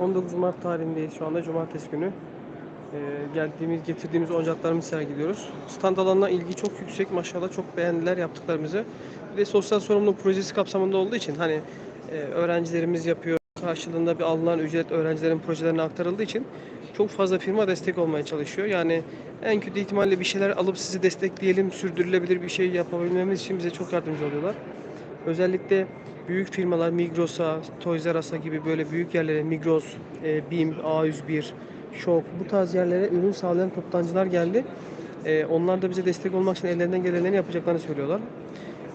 19 Mart tarihindeyiz şu anda cumartesi günü. Ee, geldiğimiz, getirdiğimiz oyuncaklarımızı sergiliyoruz. Stand alanına ilgi çok yüksek. Maşallah çok beğendiler yaptıklarımızı. Bir de sosyal sorumluluk projesi kapsamında olduğu için hani e, öğrencilerimiz yapıyor. Karşılığında bir alınan ücret öğrencilerin projelerine aktarıldığı için çok fazla firma destek olmaya çalışıyor. Yani en kötü ihtimalle bir şeyler alıp sizi destekleyelim, sürdürülebilir bir şey yapabilmemiz için bize çok yardımcı oluyorlar. Özellikle büyük firmalar Migros'a, Toys R Us'a gibi böyle büyük yerlere Migros, e, BİM, A101, Şok bu tarz yerlere ürün sağlayan toptancılar geldi. E, onlar da bize destek olmak için ellerinden gelenleri yapacaklarını söylüyorlar.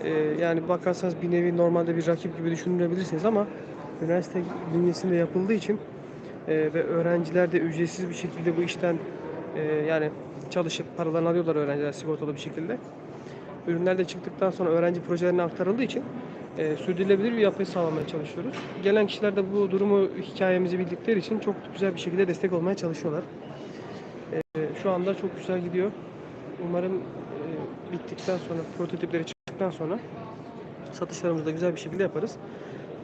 E, yani bakarsanız bir nevi normalde bir rakip gibi düşünebilirsiniz ama üniversite bünyesinde yapıldığı için e, ve öğrenciler de ücretsiz bir şekilde bu işten e, yani çalışıp paralarını alıyorlar öğrenciler sigortalı bir şekilde. Ürünler de çıktıktan sonra öğrenci projelerine aktarıldığı için e, sürdürülebilir bir yapıyı sağlamaya çalışıyoruz. Gelen kişiler de bu durumu, hikayemizi bildikleri için çok güzel bir şekilde destek olmaya çalışıyorlar. E, şu anda çok güzel gidiyor. Umarım e, bittikten sonra, prototipleri çıktıktan sonra satışlarımızı da güzel bir şekilde yaparız.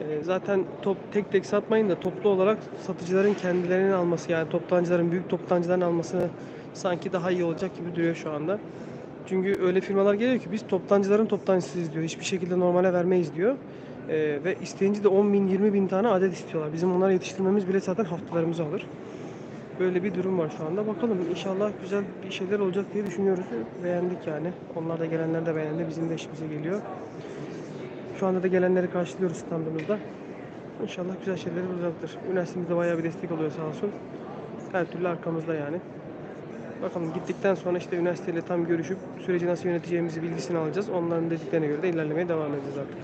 E, zaten top tek tek satmayın da toplu olarak satıcıların kendilerinin alması yani toptancıların büyük toptancıların alması sanki daha iyi olacak gibi duruyor şu anda. Çünkü öyle firmalar geliyor ki biz toptancıların toptancısıyız diyor. Hiçbir şekilde normale vermeyiz diyor. Ee, ve isteyince de 10 bin 20 bin tane adet istiyorlar. Bizim onları yetiştirmemiz bile zaten haftalarımızı alır. Böyle bir durum var şu anda. Bakalım inşallah güzel bir şeyler olacak diye düşünüyoruz. Beğendik yani. Onlar da gelenler de beğendi. Bizim de işimize geliyor. Şu anda da gelenleri karşılıyoruz standımızda. İnşallah güzel şeyler olacaktır. Üniversitemizde bayağı bir destek oluyor sağ olsun. Her türlü arkamızda yani. Bakalım gittikten sonra işte üniversiteyle tam görüşüp süreci nasıl yöneteceğimizi bilgisini alacağız. Onların dediklerine göre de ilerlemeye devam edeceğiz artık.